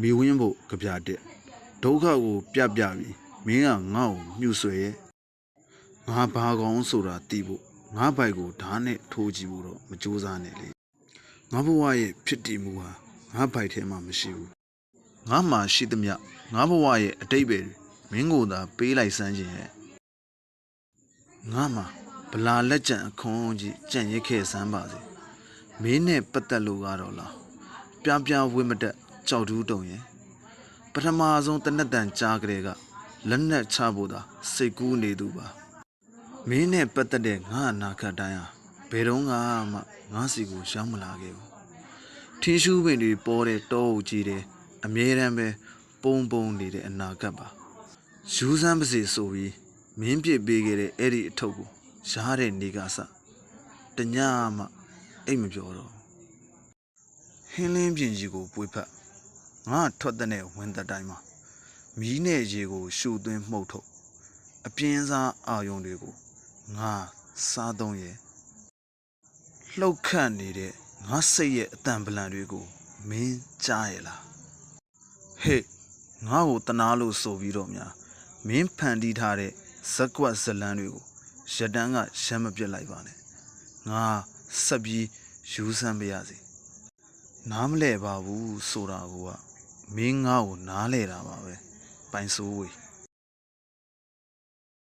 မိဝင်းဖို့ကြပြတက်ဒုက္ခကိုပြပြပြီးမင်းကငါ့ကိုမြှူဆွဲရဲ့ငါဘာကောင်ဆိုတာတီးဖို့ငါဘိုက်ကိုဓာတ်နဲ့ထိုးကြည့်ဖို့တော့မကြိုးစားနဲ့လေငါဘဝရဲ့ဖြစ်တည်မှုဟာငါဘိုက်ထဲမှာမရှိဘူးငါမှရှိသမျှငါဘဝရဲ့အတိတ်ပဲတွေမင်းကိုသာပေးလိုက်စမ်းခြင်းရဲ့ငါမှဗလာလက်ကြံအခွန်ကြီးကြံ့ရစ်ခဲ့စမ်းပါစေမင်းနဲ့ပတ်သက်လို့ကတော့လားပြပြဝိမတက် ကြောက်တူးတုံရဲ့ပထမဆုံးတနက်တန်ကြားကလေးကလက်နက်ချဖို့သာစိတ်ကူးနေသူပါမင်းနဲ့ပတ်သက်တဲ့ငါအနာခတ်တိုင်းဟာဘယ်တော့မှငါစီကိုရောက်မလာခဲ့ဘူးထင်းရှူးပင်တွေပေါ်တဲ့တောအုပ်ကြီးတဲ့အမြဲတမ်းပဲပုံပုံနေတဲ့အနာခတ်ပါယူစမ်းပါစေဆိုပြီးမင်းပြစ်ပေးခဲ့တဲ့အဲ့ဒီအထုပ်ကိုရားတဲ့နေကစတညမှအိတ်မပြောတော့ဟင်းလင်းပြင်ကြီးကိုပွေဖက် ငါထွက်တဲ့ဝင်သက်တိုင်းမှာမီးနဲ့ရေကိုရှူသွင်းမှုတ်ထုတ်အပြင်းစားအာယုံတွေကိုငါစားသုံးရဲ့လှုပ်ခတ်နေတဲ့ငါစိတ်ရဲ့အတန်ပလန်တွေကိုမင်းကြားရဲ့လားဟေ့ငါ့ကိုတနာလို့ဆိုပြီးတော့များမင်းဖန်တီးထားတဲ့ဇက်ကွက်ဇလန်းတွေကိုရတန်းကရမ်းမပြစ်လိုက်ပါနဲ့ငါဆက်ပြီးယူဆမ်းပါရစေနားမလဲပါဘူးဆိုတာက မင်းငါ့ကိုနားလဲတာပါပဲပိုင်စိုးဝေး